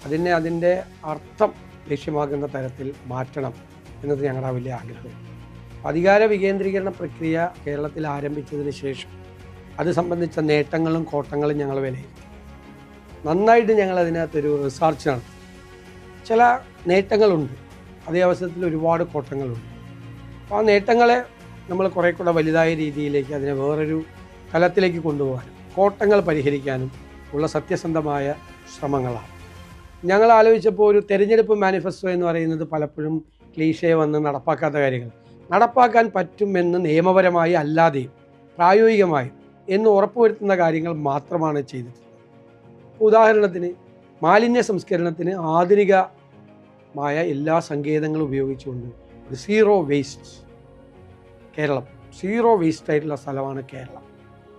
അതിനെ അതിന്റെ അർത്ഥം ലക്ഷ്യമാകുന്ന തരത്തിൽ മാറ്റണം എന്നത് ഞങ്ങളുടെ വലിയ ആഗ്രഹം. അധികാര വികേന്ദ്രീകരണ പ്രക്രിയ കേരളത്തിൽ ആരംഭിച്ചതിന് ശേഷം അത് സംബന്ധിച്ച നേട്ടങ്ങളും കോട്ടങ്ങളും ഞങ്ങൾ വിലയിരുത്തി. നന്നായിട്ട് ഞങ്ങൾ അതിനകത്തൊരു റിസർച്ച് നടത്തി. ചില നേട്ടങ്ങളുണ്ട്. അതേ അവസരത്തിൽ ഒരുപാട് കോട്ടങ്ങളുണ്ട്. അപ്പോൾ ആ നേട്ടങ്ങളെ നമ്മൾ കുറേ കൂടെ വലുതായ രീതിയിലേക്ക് അതിനെ വേറൊരു തലത്തിലേക്ക് കൊണ്ടുപോകാനും കോട്ടങ്ങൾ പരിഹരിക്കാനും ഉള്ള സത്യസന്ധമായ ശ്രമങ്ങളാണ്. ഞങ്ങൾ ആലോചിച്ചപ്പോൾ ഒരു തെരഞ്ഞെടുപ്പ് മാനിഫെസ്റ്റോ എന്ന് പറയുന്നത് പലപ്പോഴും ക്ലീഷയെ വന്ന് നടപ്പാക്കാത്ത കാര്യങ്ങൾ. നടപ്പാക്കാൻ പറ്റുമെന്ന് നിയമപരമായി അല്ലാതെയും പ്രായോഗികമായും എന്ന് ഉറപ്പുവരുത്തുന്ന കാര്യങ്ങൾ മാത്രമാണ് ചെയ്തിട്ടുള്ളത്. ഉദാഹരണത്തിന് മാലിന്യ സംസ്കരണത്തിന് ആധുനികമായ എല്ലാ സങ്കേതങ്ങളും ഉപയോഗിച്ചുകൊണ്ട് ഒരു zero waste Keralam. Zero waste ആയിട്ടുള്ള സ്ഥലമാണ് കേരളം.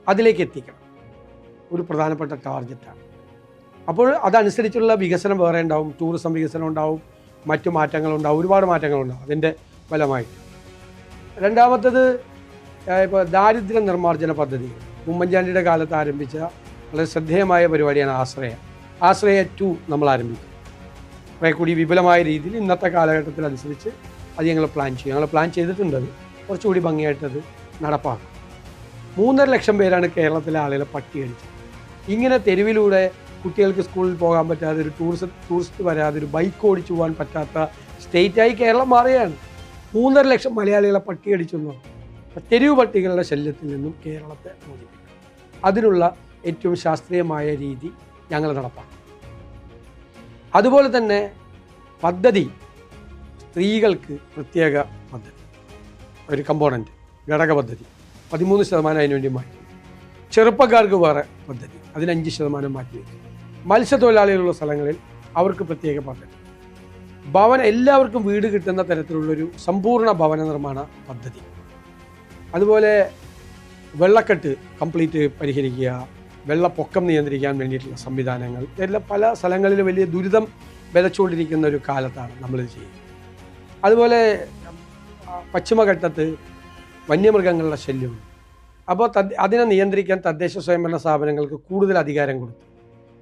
അതിലേക്ക് എത്തിക്കണം. ഒരു പ്രധാനപ്പെട്ട ടാർഗറ്റാണ് അപ്പോൾ അതനുസരിച്ചുള്ള വികസനം വേറെ ഉണ്ടാവും. ടൂറിസം വികസനം ഉണ്ടാവും. മറ്റു മാറ്റങ്ങളുണ്ടാവും ഒരുപാട് മാറ്റങ്ങളുണ്ടാവും അതിന്റെ ഫലമായിട്ട്. രണ്ടാമത്തത് ഇപ്പോൾ ദാരിദ്ര്യ നിർമ്മാർജന പദ്ധതി. ഉമ്മൻചാണ്ടിയുടെ കാലത്ത് ആരംഭിച്ച വളരെ ശ്രദ്ധേയമായ പരിപാടിയാണ് ആശ്രയ. ആശ്രയ ടു നമ്മൾ കുറേ കൂടി വിപുലമായ രീതിയിൽ ഇന്നത്തെ കാലഘട്ടത്തിനനുസരിച്ച് അത് ഞങ്ങൾ പ്ലാൻ ചെയ്യും. ഞങ്ങൾ പ്ലാൻ ചെയ്തിട്ടുണ്ട് കുറച്ചുകൂടി ഭംഗിയായിട്ടത് നടപ്പാക്കും. മൂന്നര ലക്ഷം പേരാണ് കേരളത്തിലെ ആളുകളെ പട്ടികടിച്ചത്. ഇങ്ങനെ തെരുവിലൂടെ കുട്ടികൾക്ക് സ്കൂളിൽ പോകാൻ പറ്റാതെ ഒരു ടൂറിസ്റ്റ് ടൂറിസ്റ്റ് വരാതെ ഒരു ബൈക്ക് ഓടിച്ചു പോകാൻ പറ്റാത്ത സ്റ്റേറ്റായി കേരളം മാറുകയാണ്. മൂന്നര ലക്ഷം മലയാളികളെ അപ്പോൾ തെരുവ് പട്ടികളുടെ ശല്യത്തിൽ നിന്നും കേരളത്തെ മോചിപ്പിക്കും. അതിനുള്ള ഏറ്റവും ശാസ്ത്രീയമായ രീതി ഞങ്ങൾ നടപ്പാക്കും. അതുപോലെ തന്നെ പദ്ധതി സ്ത്രീകൾക്ക് പ്രത്യേക പദ്ധതി. ഒരു കമ്പോണന്റ് ഘടക പദ്ധതി. പതിമൂന്ന് ശതമാനം അതിനുവേണ്ടി മാറ്റി. ചെറുപ്പക്കാർക്ക് വേറെ പദ്ധതി. അതിനഞ്ച് ശതമാനം മാറ്റി വയ്ക്കും മത്സ്യത്തൊഴിലാളികളുള്ള സ്ഥലങ്ങളിൽ അവർക്ക് പ്രത്യേക പദ്ധതി. ഭവന എല്ലാവർക്കും വീട് കിട്ടുന്ന തരത്തിലുള്ളൊരു സമ്പൂർണ ഭവന നിർമ്മാണ പദ്ധതി. അതുപോലെ വെള്ളക്കെട്ട് കംപ്ലീറ്റ് പരിഹരിക്കുക വെള്ളപ്പൊക്കം നിയന്ത്രിക്കാൻ വേണ്ടിയിട്ടുള്ള സംവിധാനങ്ങൾ. എല്ലാം പല സ്ഥലങ്ങളിലും വലിയ ദുരിതം വിതച്ചുകൊണ്ടിരിക്കുന്ന ഒരു കാലത്താണ് നമ്മളിത് ചെയ്യുന്നത്. അതുപോലെ പശ്ചിമഘട്ടത്ത് വന്യമൃഗങ്ങളുടെ ശല്യം. അപ്പോൾ അതിനെ നിയന്ത്രിക്കാൻ തദ്ദേശ സ്വയംഭരണ സ്ഥാപനങ്ങൾക്ക് കൂടുതൽ അധികാരം കൊടുത്തു.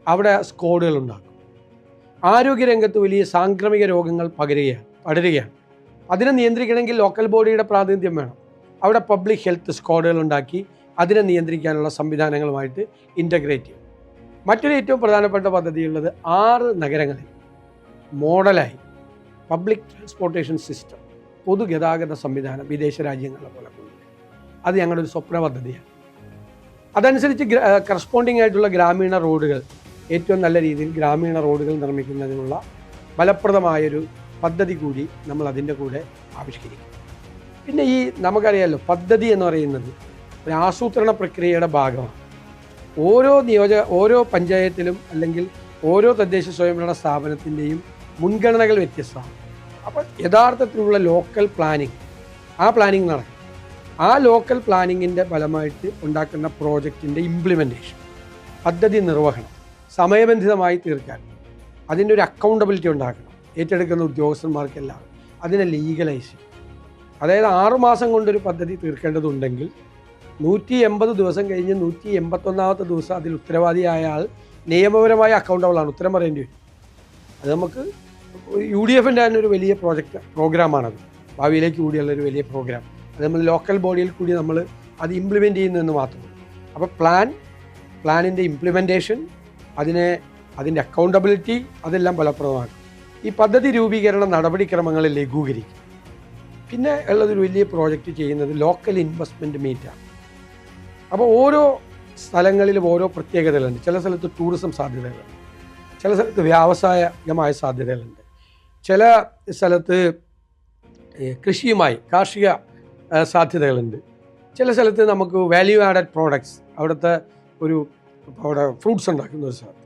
അവിടെ സ്ക്വാഡുകൾ ഉണ്ടാക്കും. ആരോഗ്യരംഗത്ത് വലിയ സാംക്രമിക രോഗങ്ങൾ പകരുകയാണ് പടരുകയാണ്. അതിനെ നിയന്ത്രിക്കണമെങ്കിൽ ലോക്കൽ ബോഡിയുടെ പ്രാതിനിധ്യം വേണം. അവിടെ പബ്ലിക് ഹെൽത്ത് സ്ക്വാഡുകൾ ഉണ്ടാക്കി അതിനെ നിയന്ത്രിക്കാനുള്ള സംവിധാനങ്ങളുമായിട്ട് ഇന്റഗ്രേറ്റ് ചെയ്യും. മറ്റൊരു ഏറ്റവും പ്രധാനപ്പെട്ട പദ്ധതിയുള്ളത് ആറ് നഗരങ്ങളിൽ മോഡലായി പബ്ലിക് ട്രാൻസ്പോർട്ടേഷൻ സിസ്റ്റം പൊതുഗതാഗത സംവിധാനം വിദേശ രാജ്യങ്ങളെ പോലെ അത് ഞങ്ങളുടെ ഒരു സ്വപ്ന പദ്ധതിയാണ്. അതനുസരിച്ച് കറസ്പോണ്ടിങ് ആയിട്ടുള്ള ഗ്രാമീണ റോഡുകൾ ഏറ്റവും നല്ല രീതിയിൽ ഗ്രാമീണ റോഡുകൾ നിർമ്മിക്കുന്നതിനുള്ള ഫലപ്രദമായൊരു പദ്ധതി കൂടി നമ്മൾ അതിന്റെ കൂടെ ആവിഷ്കരിക്കും. പിന്നെ ഈ നമുക്കറിയാമല്ലോ പദ്ധതി എന്ന് പറയുന്നത് ആസൂത്രണ പ്രക്രിയയുടെ ഭാഗമാണ്. ഓരോ നിയോജക ഓരോ പഞ്ചായത്തിലും അല്ലെങ്കിൽ ഓരോ തദ്ദേശ സ്വയംഭരണ സ്ഥാപനത്തിന്റെയും മുൻഗണനകൾ വ്യത്യസ്തമാണ്. അപ്പോൾ യഥാർത്ഥത്തിലുള്ള ലോക്കൽ പ്ലാനിങ് ആ പ്ലാനിങ് നടക്കും. ആ ലോക്കൽ പ്ലാനിങ്ങിന്റെ ഫലമായിട്ട് ഉണ്ടാക്കുന്ന പ്രോജക്റ്റിന്റെ ഇംപ്ലിമെന്റേഷൻ പദ്ധതി നിർവഹണം സമയബന്ധിതമായി തീർക്കാൻ അതിന്റെ ഒരു അക്കൗണ്ടബിലിറ്റി ഉണ്ടാക്കണം ഏറ്റെടുക്കുന്ന ഉദ്യോഗസ്ഥന്മാർക്കെല്ലാം അതിനെ ലീഗലൈസ് അതായത് ആറുമാസം കൊണ്ടൊരു പദ്ധതി തീർക്കേണ്ടതുണ്ടെങ്കിൽ നൂറ്റി എൺപത് ദിവസം കഴിഞ്ഞ് നൂറ്റി എൺപത്തൊന്നാമത്തെ ദിവസം അതിൽ ഉത്തരവാദിയായ ആൾ നിയമപരമായ അക്കൗണ്ടബിളാണ് ഉത്തരം പറയേണ്ടി വരും. അത് നമുക്ക് യു ഡി എഫിന്റെ തന്നെ ഒരു വലിയ പ്രോജക്റ്റ് പ്രോഗ്രാമാണത് ഭാവിയിലേക്ക് കൂടിയുള്ള ഒരു വലിയ പ്രോഗ്രാം അത് നമ്മൾ ലോക്കൽ ബോഡിയിൽ കൂടി നമ്മൾ അത് ഇംപ്ലിമെന്റ് ചെയ്യുന്നതെന്ന് മാത്രം. അപ്പോൾ പ്ലാൻ പ്ലാനിന്റെ ഇംപ്ലിമെന്റേഷൻ അതിനെ അതിന്റെ അക്കൗണ്ടബിലിറ്റി അതെല്ലാം ഫലപ്രദമാക്കും. ഈ പദ്ധതി രൂപീകരണ നടപടിക്രമങ്ങൾ ലഘൂകരിക്കും. പിന്നെ ഉള്ളതൊരു വലിയ പ്രോജക്റ്റ് ചെയ്യുന്നത് ലോക്കൽ ഇൻവെസ്റ്റ്മെന്റ് മീറ്റാണ് അപ്പോൾ ഓരോ സ്ഥലങ്ങളിലും ഓരോ പ്രത്യേകതകളുണ്ട്. ചില സ്ഥലത്ത് ടൂറിസം സാധ്യതകളുണ്ട്. ചില സ്ഥലത്ത് വ്യാവസായികമായ സാധ്യതകളുണ്ട്. ചില സ്ഥലത്ത് കൃഷിയുമായി കാർഷിക സാധ്യതകളുണ്ട്. ചില സ്ഥലത്ത് നമുക്ക് വാല്യൂ ആഡഡ് പ്രോഡക്ട്സ് അവിടുത്തെ ഒരു അവിടെ ഫ്രൂട്ട്സ് ഉണ്ടാക്കുന്ന ഒരു സ്ഥലത്ത്.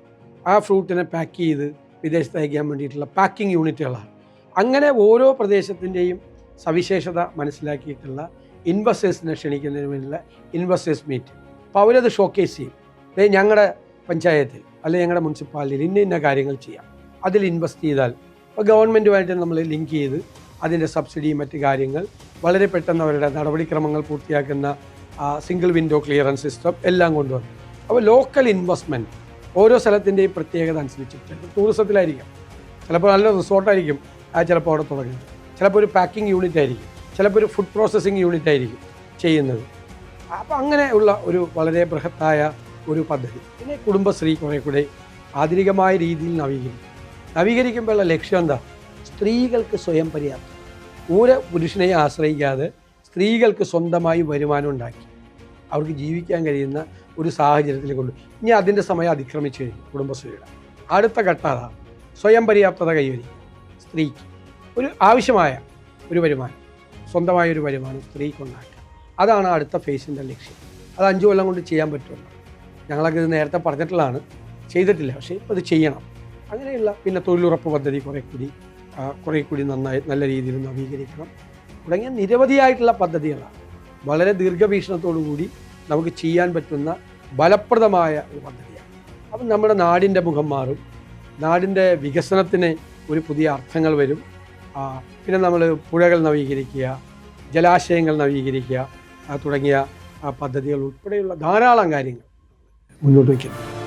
ആ ഫ്രൂട്ടിനെ പാക്ക് ചെയ്ത് വിദേശത്ത് അയക്കാൻ വേണ്ടിയിട്ടുള്ള പാക്കിംഗ് യൂണിറ്റുകളാണ് അങ്ങനെ ഓരോ പ്രദേശത്തിന്റെയും സവിശേഷത മനസ്സിലാക്കിയിട്ടുള്ള ഇൻവെസ്റ്റേഴ്സിനെ ക്ഷണിക്കുന്നതിന് വേണ്ടിയുള്ള ഇൻവെസ്റ്റേഴ്സ് മീറ്റ്. അപ്പോൾ അവരത് ഷോക്കേസ് ചെയ്യും. അതായത് ഞങ്ങളുടെ പഞ്ചായത്തിൽ അല്ലെങ്കിൽ ഞങ്ങളുടെ മുനിസിപ്പാലിറ്റിയിൽ ഇന്ന ഇന്ന കാര്യങ്ങൾ ചെയ്യാം. അതിൽ ഇൻവെസ്റ്റ് ചെയ്താൽ ഇപ്പോൾ ഗവൺമെന്റുമായിട്ട് നമ്മൾ ലിങ്ക് ചെയ്ത് അതിന്റെ സബ്സിഡി മറ്റ് കാര്യങ്ങൾ വളരെ പെട്ടെന്ന് അവരുടെ നടപടിക്രമങ്ങൾ പൂർത്തിയാക്കുന്ന സിംഗിൾ വിൻഡോ ക്ലിയറൻസ് സിസ്റ്റം എല്ലാം കൊണ്ടുവന്നു. അപ്പോൾ ലോക്കൽ ഇൻവെസ്റ്റ്മെന്റ് ഓരോ സ്ഥലത്തിന്റെയും പ്രത്യേകത അനുസരിച്ച് ചിലപ്പോൾ ടൂറിസത്തിലായിരിക്കാം ചിലപ്പോൾ നല്ല റിസോർട്ടായിരിക്കും ചിലപ്പോൾ അവിടെ തുടങ്ങുന്നത് ചിലപ്പോൾ ഒരു പാക്കിംഗ് യൂണിറ്റ് ആയിരിക്കും. ചിലപ്പോൾ ഒരു ഫുഡ് പ്രോസസ്സിംഗ് യൂണിറ്റ് ആയിരിക്കും ചെയ്യുന്നത്. അപ്പോൾ അങ്ങനെയുള്ള ഒരു വളരെ ബൃഹത്തായ ഒരു പദ്ധതി. പിന്നെ കുടുംബശ്രീ കുറേ കൂടെ ആധുനികമായ രീതിയിൽ നവീകരിക്കും നവീകരിക്കുമ്പോഴുള്ള ലക്ഷ്യം എന്താ? സ്ത്രീകൾക്ക് സ്വയം പര്യാപ്തം. ഒരു പുരുഷനെ ആശ്രയിക്കാതെ സ്ത്രീകൾക്ക് സ്വന്തമായി വരുമാനം ഉണ്ടാക്കി അവർക്ക് ജീവിക്കാൻ കഴിയുന്ന ഒരു സാഹചര്യത്തിൽ കൊണ്ട് ഇനി അതിന്റെ സമയം അതിക്രമിച്ചു കഴിഞ്ഞു കുടുംബശ്രീയുടെ. അടുത്ത ഘട്ടം അതാണ്. സ്വയം പര്യാപ്തത കൈവരിക്കും സ്ത്രീക്ക് ഒരു ആവശ്യമായ ഒരു വരുമാനം. സ്വന്തമായ ഒരു വരുമാനം സ്ത്രീക്കുണ്ടാക്കുക. അതാണ് അടുത്ത ഫേസിന്റെ ലക്ഷ്യം. അത് അഞ്ചു കൊല്ലം കൊണ്ട് ചെയ്യാൻ പറ്റുമല്ലോ ഞങ്ങളൊക്കെ ഇത് നേരത്തെ പറഞ്ഞിട്ടുള്ളതാണ്. ചെയ്തിട്ടില്ല. പക്ഷേ ഇപ്പോൾ ഇത് ചെയ്യണം. അങ്ങനെയുള്ള പിന്നെ തൊഴിലുറപ്പ് പദ്ധതി കുറേ കൂടി കുറേ കൂടി നന്നായി നല്ല രീതിയിൽ നവീകരിക്കണം. തുടങ്ങിയ നിരവധിയായിട്ടുള്ള പദ്ധതികളാണ്. വളരെ ദീർഘവീക്ഷണത്തോടു കൂടി നമുക്ക് ചെയ്യാൻ പറ്റുന്ന ഫലപ്രദമായ ഒരു പദ്ധതിയാണ്. അപ്പം നമ്മുടെ നാടിന്റെ മുഖം മാറും. നാടിന്റെ വികസനത്തിന് ഒരു പുതിയ അർത്ഥങ്ങൾ വരും. പിന്നെ നമ്മൾ പുഴകൾ നവീകരിക്കുക ജലാശയങ്ങൾ നവീകരിക്കുക തുടങ്ങിയ പദ്ധതികൾ ഉൾപ്പെടെയുള്ള ധാരാളം കാര്യങ്ങൾ മുന്നോട്ട് വയ്ക്കുന്നു.